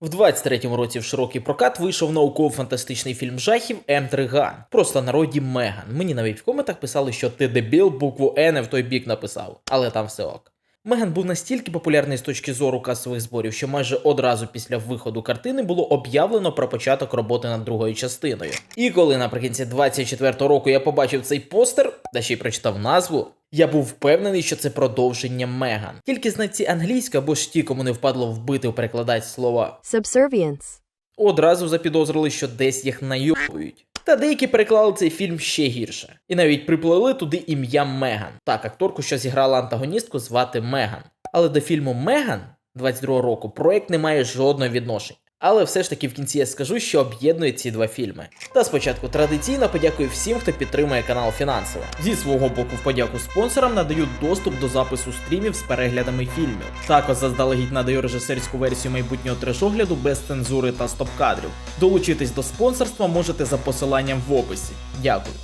В 23-му році в широкий прокат вийшов науково-фантастичний фільм жахів М. Триган. Просто народі Меган. Мені навіть в коментах писали, що ти дебіл букву Н в той бік написав, але там все ок. Меган був настільки популярний з точки зору касових зборів, що майже одразу після виходу картини було об'явлено про початок роботи над другою частиною. І коли наприкінці 24-го року я побачив цей постер, та ще й прочитав назву, я був впевнений, що це продовження Меган. Тільки знавці англійська або ж ті, кому не впадло вбити перекладати слова Subservience. одразу запідозрили, що десь їх найобують. Та деякі переклали цей фільм ще гірше. І навіть приплели туди ім'я Меган. Так, акторку, що зіграла антагоністку, звати Меган. Але до фільму Меган 22 року проект не має жодного відношення. Але все ж таки в кінці я скажу, що об'єднує ці два фільми. Та спочатку традиційно подякую всім, хто підтримує канал фінансово. Зі свого боку, в подяку спонсорам надаю доступ до запису стрімів з переглядами фільмів. Також заздалегідь надаю режисерську версію майбутнього трешогляду без цензури та стоп-кадрів. Долучитись до спонсорства можете за посиланням в описі. Дякую.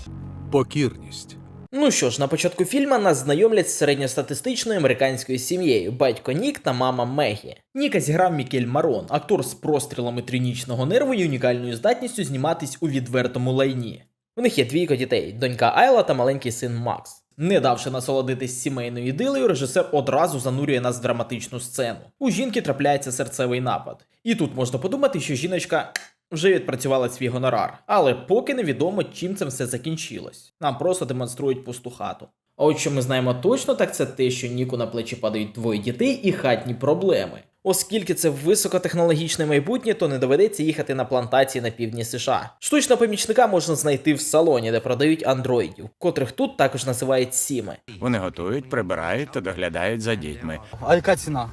Покірність. Ну що ж, на початку фільму нас знайомлять з середньостатистичною американською сім'єю батько Нік та мама Мегі. Ніка зіграв Мікель Марон, актор з прострілами тринічного нерву і унікальною здатністю зніматись у відвертому лайні. У них є двійко дітей: донька Айла та маленький син Макс. Не давши насолодитись сімейною ідилею, режисер одразу занурює нас в драматичну сцену. У жінки трапляється серцевий напад. І тут можна подумати, що жіночка вже відпрацювала свій гонорар, але поки невідомо, чим це все закінчилось. Нам просто демонструють пусту хату. А от що ми знаємо точно, так це те, що Ніку на плечі падають двоє дітей і хатні проблеми. Оскільки це високотехнологічне майбутнє, то не доведеться їхати на плантації на півдні США. Штучного помічника можна знайти в салоні, де продають андроїдів, котрих тут також називають сіми. Вони готують, прибирають та доглядають за дітьми. А яка ціна?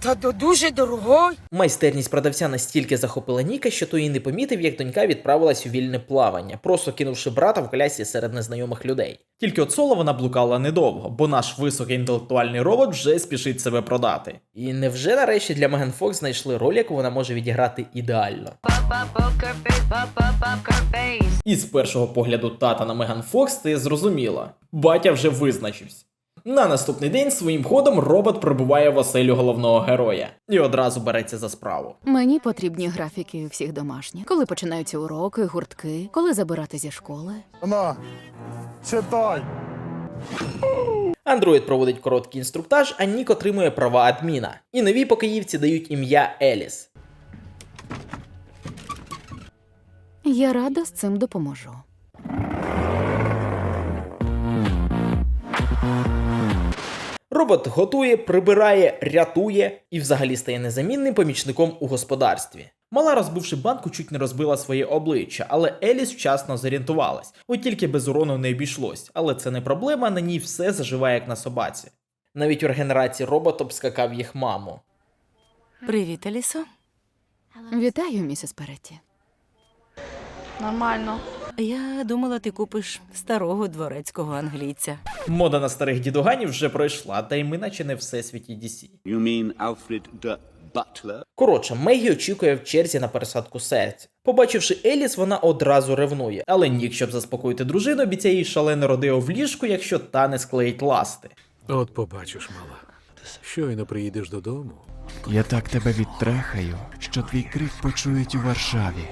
Та до дуже дорогой. Майстерність продавця настільки захопила Ніка, що той і не помітив, як донька відправилась у вільне плавання, просто кинувши брата в колясі серед незнайомих людей. Тільки от соло вона блукала недовго, бо наш високоінтелектуальний робот вже спішить себе продати. І невже нарешті для Меган Фокс знайшли роль, яку вона може відіграти ідеально? І з першого погляду тата на Меган Фокс ти зрозуміла. Батя вже визначився. На наступний день своїм ходом робот прибуває в оселю головного героя і одразу береться за справу. Мені потрібні графіки всіх домашніх. Коли починаються уроки, гуртки, коли забирати зі школи. На, читай. Андроїд проводить короткий інструктаж, а Нік отримує права адміна. І новій покоївці дають ім'я Еліс. Я рада з цим допоможу. Робот готує, прибирає, рятує і взагалі стає незамінним помічником у господарстві. Мала, розбивши банку, чуть не розбила своє обличчя, але Еліс вчасно зорієнтувалась. От тільки без урону не обійшлось, але це не проблема, на ній все заживає як на собаці. Навіть у регенерації робот обскакав їх маму. Привіт, Алісо. Вітаю, місіс Перетті. Нормально. Я думала, ти купиш старого дворецького англійця. Мода на старих дідуганів вже пройшла, та й ми наче не в всесвіті DC. You mean Alfred the Butler? Коротше, Мегі очікує в черзі на пересадку серця. Побачивши Еліс, вона одразу ревнує, але Нік, щоб заспокоїти дружину, обіцяє їй шалене родео в ліжку, якщо та не склеїть ласти. От побачиш, мала. Щойно приїдеш додому. Я так тебе відтрехаю, що твій крик почують у Варшаві.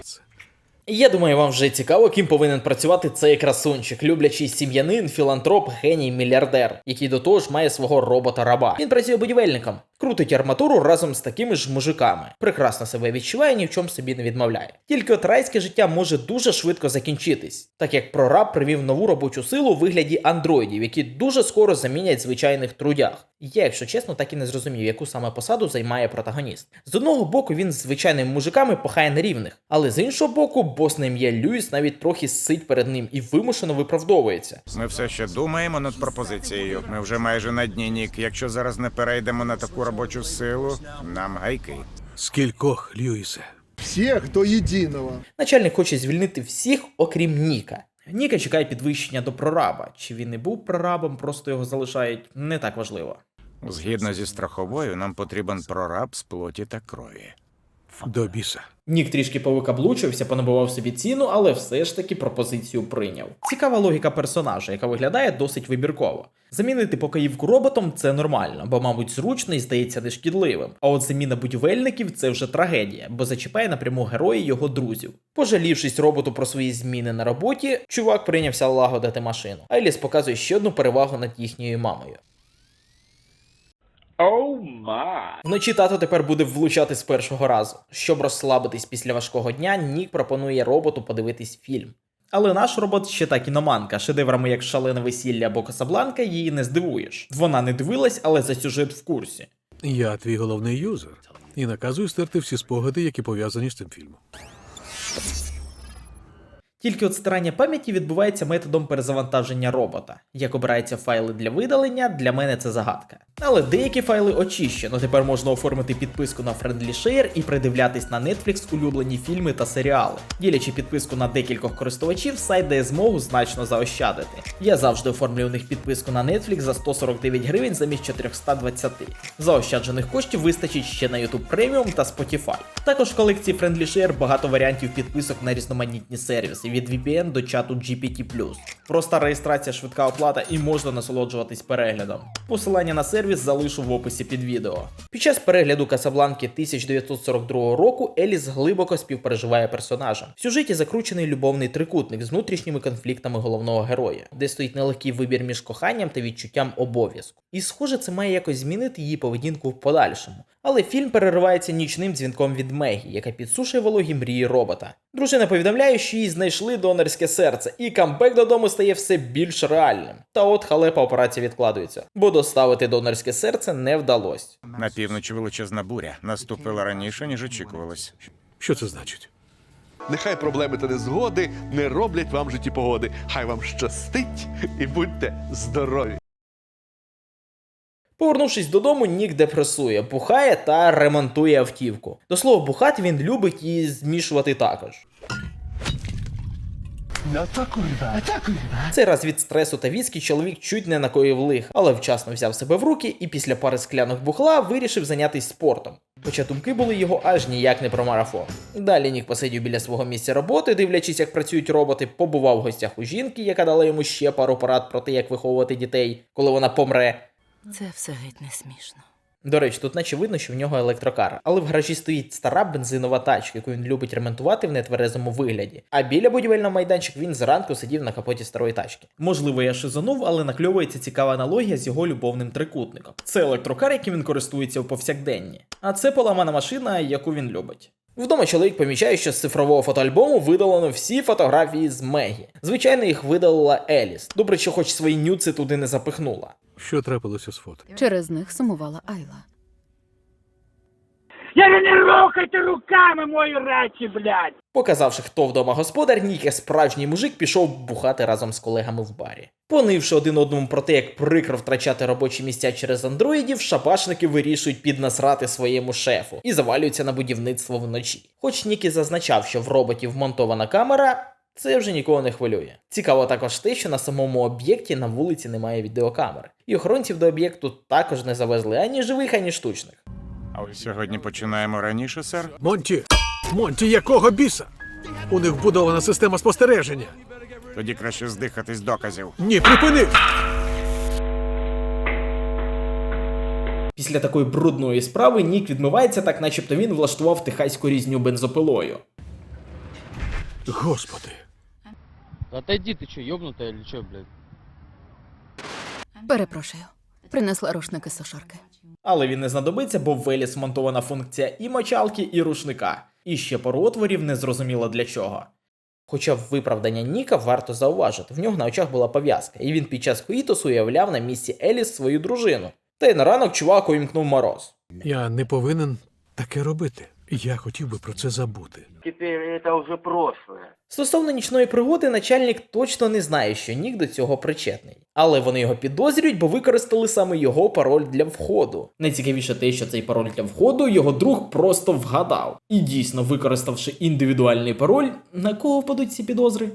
Я думаю, вам вже цікаво, ким повинен працювати цей красунчик, люблячий сім'янин, філантроп, геній, мільярдер, який до того ж має свого робота-раба. Він працює будівельником, крутить арматуру разом з такими ж мужиками. Прекрасно себе відчуває, ні в чому собі не відмовляє. Тільки от райське життя може дуже швидко закінчитись, так як прораб привів нову робочу силу у вигляді андроїдів, які дуже скоро замінять звичайних трудях. Я, якщо чесно, так і не зрозумів, яку саме посаду займає протагоніст. З одного боку, він з звичайними мужиками пахає на рівних, але з іншого боку, бос на ім'я Люїс навіть трохи сить перед ним і вимушено виправдовується. Ми все ще думаємо над пропозицією. Ми вже майже на дні нік. Якщо зараз не перейдемо на таку робочу силу, нам гайки. Скількох, Льюісе? Всіх до єдиного. Начальник хоче звільнити всіх, окрім Ніка. Ніка чекає підвищення до прораба. Чи він не був прорабом, просто його залишають не так важливо. Згідно зі страховою, нам потрібен прораб з плоті та крові. До біса. Нік трішки повикаблучився, понабивав собі ціну, але все ж таки пропозицію прийняв. Цікава логіка персонажа, яка виглядає досить вибірково. Замінити покоївку роботом це нормально, бо, мабуть, зручно і здається нешкідливим. А от заміна будівельників це вже трагедія, бо зачіпає напряму герої його друзів. Пожалівшись роботу про свої зміни на роботі, чувак прийнявся лагодити машину. Айліс показує ще одну перевагу над їхньою мамою. Вночі тато тепер буде влучати з першого разу. Щоб розслабитись після важкого дня, Нік пропонує роботу подивитись фільм. Але наш робот ще та кіноманка, шедеврами як шалене весілля або Касабланка її не здивуєш. Вона не дивилась, але за сюжет в курсі. Я твій головний юзер і наказую стерти всі спогади, які пов'язані з цим фільмом. Тільки от старання пам'яті відбувається методом перезавантаження робота. Як обираються файли для видалення, для мене це загадка. Але деякі файли очищено. Тепер можна оформити підписку на Friendly Share і придивлятись на Netflix улюблені фільми та серіали. Ділячи підписку на декількох користувачів, сайт дає змогу значно заощадити. Я завжди оформлюю у них підписку на Netflix за 149 гривень замість 420. Заощаджених коштів вистачить ще на YouTube Premium та Spotify. Також в колекції Friendly Share багато варіантів підписок на різноманітні сервіси від VPN до чату GPT+. Проста реєстрація, швидка оплата і можна насолоджуватись переглядом. Посилання на сервіс залишу в описі під відео. Під час перегляду Касабланки 1942 року Еліс глибоко співпереживає персонажам. В сюжеті закручений любовний трикутник з внутрішніми конфліктами головного героя, де стоїть нелегкий вибір між коханням та відчуттям обов'язку. І схоже, це має якось змінити її поведінку в подальшому. Але фільм переривається нічним дзвінком від Мегі, яка підсушує вологі мрії робота. Дружина повідомляє, що їй знайшли донорське серце, і камбек додому стає все більш реальним. Та от халепа операція відкладується, бо доставити донорське серце не вдалося. На півночі величезна буря наступила раніше, ніж очікувалось. Що це значить? Нехай проблеми та незгоди не роблять вам в житті погоди. Хай вам щастить і будьте здорові! Повернувшись додому, Нік депресує, бухає та ремонтує автівку. До слова, бухати він любить і змішувати також. Цей раз від стресу та віскі чоловік чуть не накоїв лих, але вчасно взяв себе в руки і після пари склянок бухла вирішив зайнятися спортом. Хоча думки були його аж ніяк не про марафон. Далі Нік посидів біля свого місця роботи, дивлячись, як працюють роботи, побував в гостях у жінки, яка дала йому ще пару порад про те, як виховувати дітей, коли вона помре. Це все геть не смішно. До речі, тут наче видно, що в нього електрокар, але в гаражі стоїть стара бензинова тачка, яку він любить ремонтувати в нетверезому вигляді. А біля будівельного майданчика він зранку сидів на капоті старої тачки. Можливо, я шизонув, але накльовується цікава аналогія з його любовним трикутником. Це електрокар, яким він користується у повсякденні, а це поламана машина, яку він любить. Вдома чоловік помічає, що з цифрового фотоальбому видалено всі фотографії з Мегі. Звичайно, їх видалила Еліс. Добре, що хоч свої нюци туди не запихнула. Що трапилося з фото? Через них сумувала Айла. Я не рухайте руками мої речі, блядь! Показавши, хто вдома господар, Нік, як справжній мужик, пішов бухати разом з колегами в барі. Понивши один одному про те, як прикро втрачати робочі місця через андроїдів, шапашники вирішують піднасрати своєму шефу і завалюються на будівництво вночі. Хоч Нік і зазначав, що в роботі вмонтована камера. Це вже нікого не хвилює. Цікаво також те, що на самому об'єкті на вулиці немає відеокамери, і охоронців до об'єкту також не завезли ані живих, ані штучних. Сьогодні починаємо раніше, сер. Монті! Монті, якого біса? У них вбудована система спостереження. Тоді краще здихатись доказів. Ні, припини! Після такої брудної справи Нік відмивається так, начебто він влаштував техаську різню бензопилою. Господи. Отойди, ты что, ёбнутая или что, блядь? Перепрошую. Принесла рушники з сушарки. Але він не знадобиться, бо в Еліс монтована функція і мочалки, і рушника. І ще пару отворів незрозуміло для чого. Хоча в виправдання Ніка варто зауважити, в нього на очах була пов'язка, і він під час коїтусу уявляв на місці Еліс свою дружину. Та й на ранок чувак увімкнув мороз. Я не повинен таке робити. Я хотів би про це забути. Теперь это уже прошлое. Стосовно нічної пригоди, начальник точно не знає, що Нік до цього причетний. Але вони його підозрюють, бо використали саме його пароль для входу. Найцікавіше те, що цей пароль для входу його друг просто вгадав. І дійсно, використавши індивідуальний пароль, на кого впадуть ці підозри?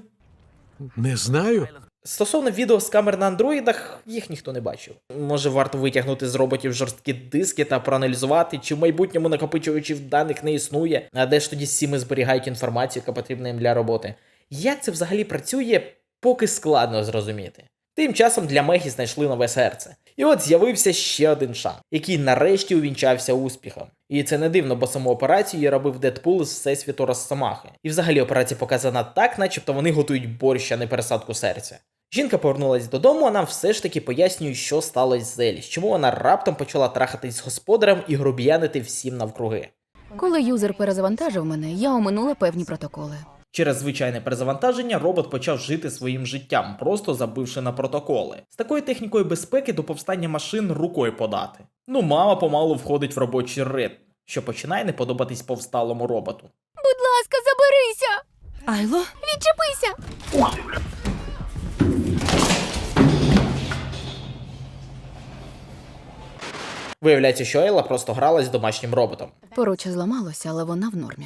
Не знаю. Стосовно відео з камер на андроїдах, їх ніхто не бачив. Може, варто витягнути з роботів жорсткі диски та проаналізувати, чи в майбутньому накопичувачів даних не існує, а де ж тоді сіми зберігають інформацію, яка потрібна їм для роботи. Як це взагалі працює, поки складно зрозуміти. Тим часом для Мегі знайшли нове серце. І от з'явився ще один шанс, який нарешті увінчався успіхом. І це не дивно, бо саму операцію робив Дедпул з всесвіту Росомахи. І взагалі операція показана так, начебто вони готують борщ, а не пересадку серця. Жінка повернулась додому, а нам все ж таки пояснює, що сталося з Еліс, чому вона раптом почала трахатись з господарем і грубіянити всім навкруги. Коли юзер перезавантажив мене, я оминула певні протоколи. Через звичайне перезавантаження робот почав жити своїм життям, просто забивши на протоколи. З такою технікою безпеки до повстання машин рукою подати. Ну, мама помалу входить в робочий ритм, що починає не подобатись повсталому роботу. Будь ласка, заберися! Айло, Відчепися! Виявляється, що Ейла просто гралась з домашнім роботом. Поруччя зламалося, але вона в нормі.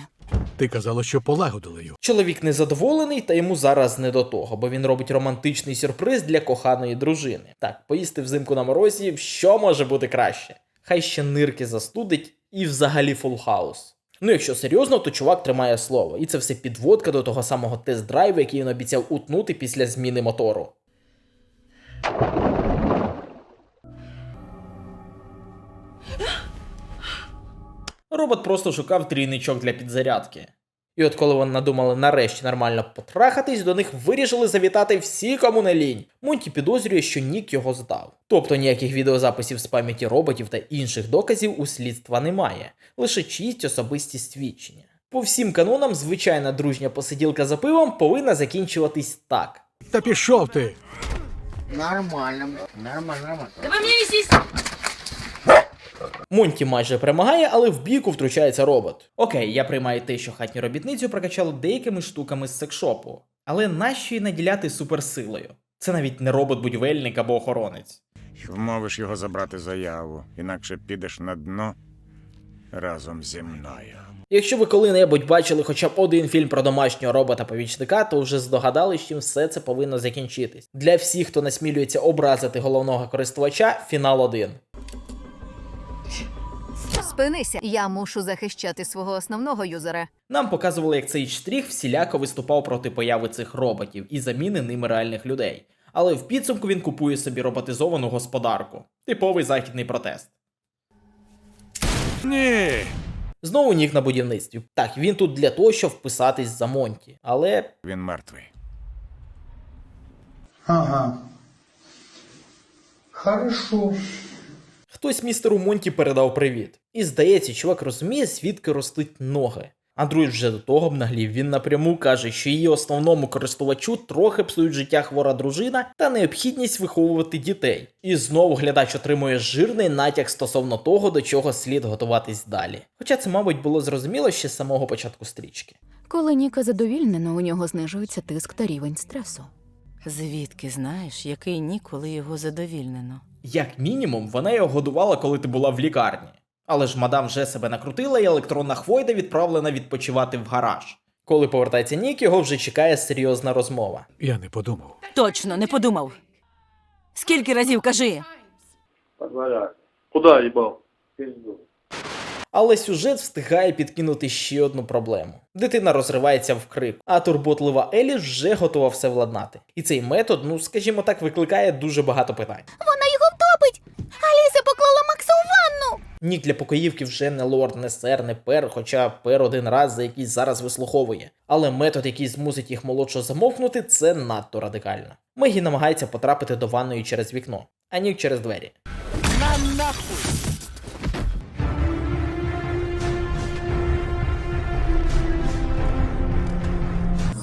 Ти казала, що полагодили його. Чоловік незадоволений, та йому зараз не до того, бо він робить романтичний сюрприз для коханої дружини. Так, поїсти взимку на морозі, що може бути краще? Хай ще нирки застудить і взагалі фул хаус. Ну, якщо серйозно, то чувак тримає слово, і це все підводка до того самого тест-драйву, який він обіцяв утнути після зміни мотору. Робот просто шукав трійничок для підзарядки. І от коли вони надумали нарешті нормально потрахатись, до них вирішили завітати всі, кому не лінь. Мунті підозрює, що Нік його здав. Тобто ніяких відеозаписів з пам'яті роботів та інших доказів у слідства немає, лише чиїсь особисті свідчення. По всім канонам, звичайна дружня посиділка за пивом повинна закінчуватись так. Та пішов ти! Монті майже перемагає, але в бійку втручається робот. Окей, я приймаю те, що хатню робітницю прокачали деякими штуками з секшопу. Але нащо її наділяти суперсилою? Це навіть не робот-будівельник або охоронець. Вмовиш його забрати заяву, інакше підеш на дно разом зі мною. Якщо ви коли-небудь бачили хоча б один фільм про домашнього робота-помічника, то вже здогадались, чим все це повинно закінчитись. Для всіх, хто насмілюється образити головного користувача, фінал один. Спинися, я мушу захищати свого основного юзера. Нам показували, як цей штрих всіляко виступав проти появи цих роботів і заміни ними реальних людей. Але в підсумку він купує собі роботизовану господарку. Типовий західний протест. Ні! Знову нік на будівництві. Так, він тут для того, щоб вписатись за Монті. Але Він мертвий. Ага. Хорошо. Хтось містеру Монті передав привіт. І здається, чувак розуміє, звідки ростуть ноги. Андроїд вже до того обнаглів. Він напряму каже, що її основному користувачу трохи псують життя хвора дружина та необхідність виховувати дітей. І знову глядач отримує жирний натяк стосовно того, до чого слід готуватись далі. Хоча це, мабуть, було зрозуміло ще з самого початку стрічки. Коли Ніка задовільнено, у нього знижується тиск та рівень стресу. звідки знаєш, який ні, коли його задовільнено? Як мінімум, вона його годувала, коли ти була в лікарні. Але ж мадам вже себе накрутила, і електронна хвойда відправлена відпочивати в гараж. Коли повертається Нік, його вже чекає серйозна розмова. Я не подумав. Точно не подумав. Скільки разів кажи? Куда ебал? Пизду. Але сюжет встигає підкинути ще одну проблему. Дитина розривається в крик, а турботлива Елі вже готова все владнати. І цей метод, ну скажімо так, викликає дуже багато питань. Вона Нік для покоївки вже не лорд, не сер, не пер, хоча пер один раз за якийсь зараз вислуховує. Але метод, який змусить їх молодшого замовкнути, це надто радикально. Мегі намагається потрапити до ванної через вікно, а Нік через двері.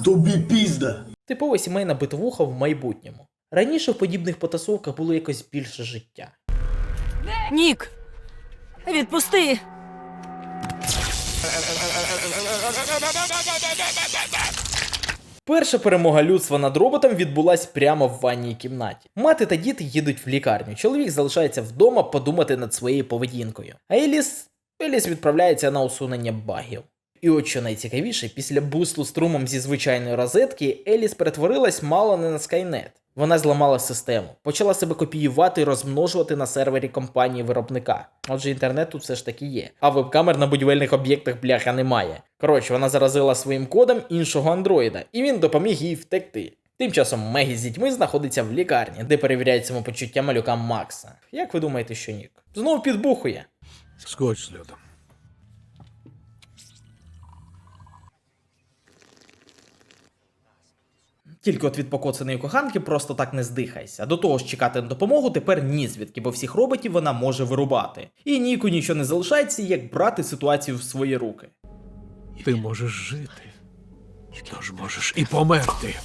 Тобі пізда. Типова сімейна битовуха в майбутньому. Раніше в подібних потасовках було якось більше життя. Нік! Відпусти! Перша перемога людства над роботом відбулась прямо в ванній кімнаті. Мати та діти їдуть в лікарню. Чоловік залишається вдома подумати над своєю поведінкою. А Еліс, Еліс відправляється на усунення багів. І от що найцікавіше, після бусту струмом зі звичайної розетки Еліс перетворилась мало не на Скайнет. Вона зламала систему, почала себе копіювати і розмножувати на сервері компанії виробника. Отже, інтернет тут все ж таки є. А веб-камер на будівельних об'єктах бляха немає. Коротше, вона заразила своїм кодом іншого андроїда, і він допоміг їй втекти. Тим часом Мегі з дітьми знаходиться в лікарні, де перевіряють самопочуття малюка Макса. Як ви думаєте, що Нік? Знову підбухує. Скотч з льодом. Тільки от від покоцаної коханки просто так не здихайся. До того ж, чекати на допомогу тепер ні звідки, бо всіх роботів вона може вирубати. І Ніку нічого не залишається, як брати ситуацію в свої руки. Ти можеш жити. Тож можеш і померти.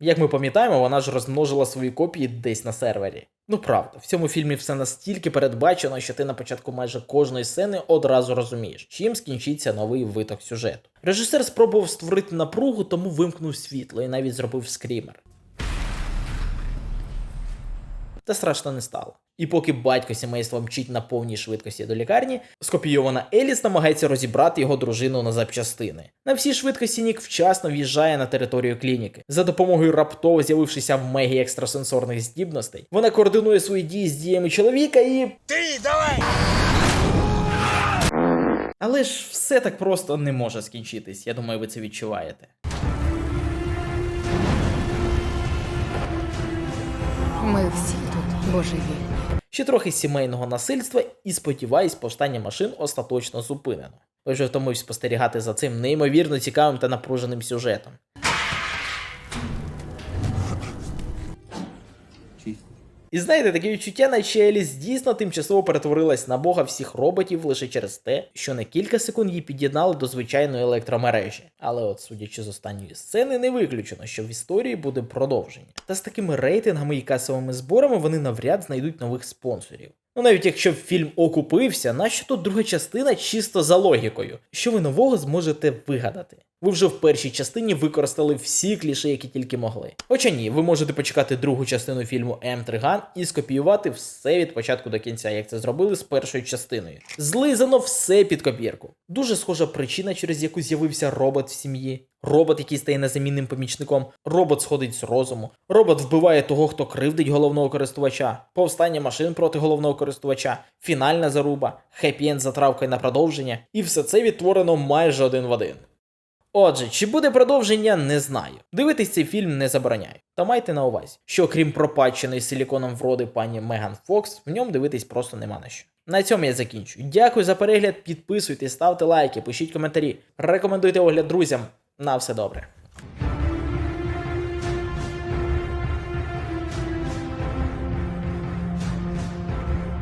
Як ми пам'ятаємо, вона ж розмножила свої копії десь на сервері. Ну правда, в цьому фільмі все настільки передбачено, що ти на початку майже кожної сцени одразу розумієш, чим скінчиться новий виток сюжету. Режисер спробував створити напругу, тому вимкнув світло і навіть зробив скрімер. Та страшно не стало. І поки батько сімейства мчить на повній швидкості до лікарні, скопійована Еліс намагається розібрати його дружину на запчастини. На всій швидкості Нік вчасно в'їжджає на територію клініки. За допомогою раптово з'явившися в Мегі екстрасенсорних здібностей, вона координує свої дії з діями чоловіка і. Ти давай! Але ж все так просто не може скінчитись. Я думаю, ви це відчуваєте. Ми всі тут божевільні. Ще трохи сімейного насильства і сподіваюсь, повстання машин остаточно зупинено. Ви вже втомився спостерігати за цим неймовірно цікавим та напруженим сюжетом. І знаєте, таке відчуття, наче Еліс дійсно тимчасово перетворилась на бога всіх роботів лише через те, що на кілька секунд її під'єднали до звичайної електромережі. Але от, судячи з останньої сцени, не виключено, що в історії буде продовження. Та з такими рейтингами і касовими зборами вони навряд знайдуть нових спонсорів. Ну навіть якщо фільм окупився, нащо тут друга частина чисто за логікою? Що ви нового зможете вигадати? Ви вже в першій частині використали всі кліше, які тільки могли. Хоча ні, ви можете почекати другу частину фільму М3 Ган і скопіювати все від початку до кінця, як це зробили з першою частиною. Злизано все під копірку. Дуже схожа причина, через яку з'явився робот в сім'ї. Робот, який стає незамінним помічником, робот сходить з розуму, робот вбиває того, хто кривдить головного користувача, повстання машин проти головного користувача, фінальна заруба, хеппі-енд з затравкою на продовження, і все це відтворено майже один в один. Отже, чи буде продовження, не знаю. Дивитись цей фільм не забороняю. Та майте на увазі, що крім пропадченої силіконом вроди пані Меган Фокс, в ньому дивитись просто нема на що. На цьому я закінчу. Дякую за перегляд, підписуйтесь, ставте лайки, пишіть коментарі, рекомендуйте огляд друзям. На все добре.